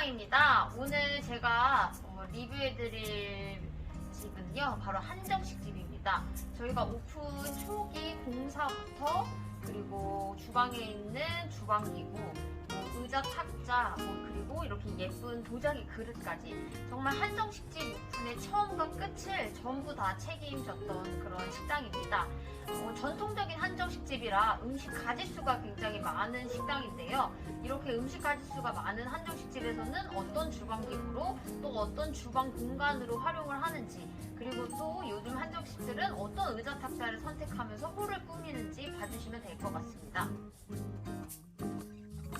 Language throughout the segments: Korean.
식당입니다. 오늘 제가 어, 리뷰해드릴 집은요, 바로 한정식 집입니다. 저희가 오픈 초기 공사부터 그리고 주방에 있는 주방기구, 뭐 의자 탁자, 뭐 그리고 이렇게 예쁜 도자기 그릇까지 정말 한정식 집 오픈의 처음과 끝을 전부 다 책임졌던 그런 식당입니다. 어, 전통적인 한정식 집이라 음식 가짓수가 굉장히 많은 식당인데요. 이렇게 음식 가짓 수가 많은 한정식 집에서는 어떤 주방기구로 또 어떤 주방 공간으로 활용을 하는지 그리고 또 요즘 한정식들은 어떤 의자 탁자를 선택하면서 홀을 꾸미는지 봐주시면 될 것 같습니다.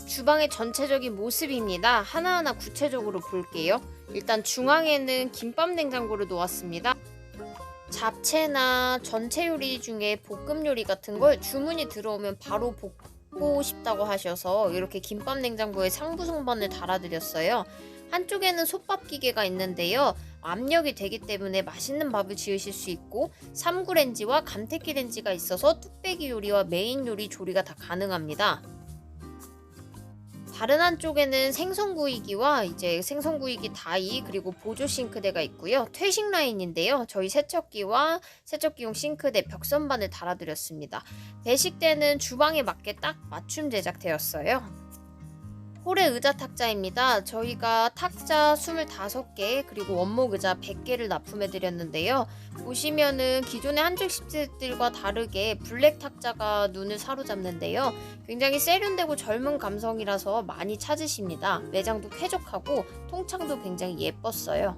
주방의 전체적인 모습입니다. 하나하나 구체적으로 볼게요. 일단 중앙에는 김밥 냉장고를 놓았습니다. 잡채나 전체 요리 중에 볶음 요리 같은 걸 주문이 들어오면 바로 볶 고 싶다고 하셔서 이렇게 김밥 냉장고에 상부 성반을 달아드렸어요. 한쪽에는 솥밥 기계가 있는데요. 압력이 되기 때문에 맛있는 밥을 지으실 수 있고 삼구 렌지와 감태기 렌지가 있어서 뚝배기 요리와 메인 요리 조리가 다 가능합니다. 다른 한쪽에는 생선구이기와 이제 생선구이기 다이 그리고 보조 싱크대가 있고요. 퇴식 라인인데요. 저희 세척기와 세척기용 싱크대 벽선반을 달아드렸습니다. 배식대는 주방에 맞게 딱 맞춤 제작되었어요. 홀의 의자 탁자입니다. 저희가 탁자 25개 그리고 원목 의자 100개를 납품해 드렸는데요. 보시면은 기존의 한정식집들과 다르게 블랙 탁자가 눈을 사로잡는데요. 굉장히 세련되고 젊은 감성이라서 많이 찾으십니다. 매장도 쾌적하고 통창도 굉장히 예뻤어요.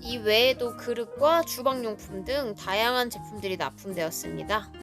이 외에도 그릇과 주방용품 등 다양한 제품들이 납품되었습니다.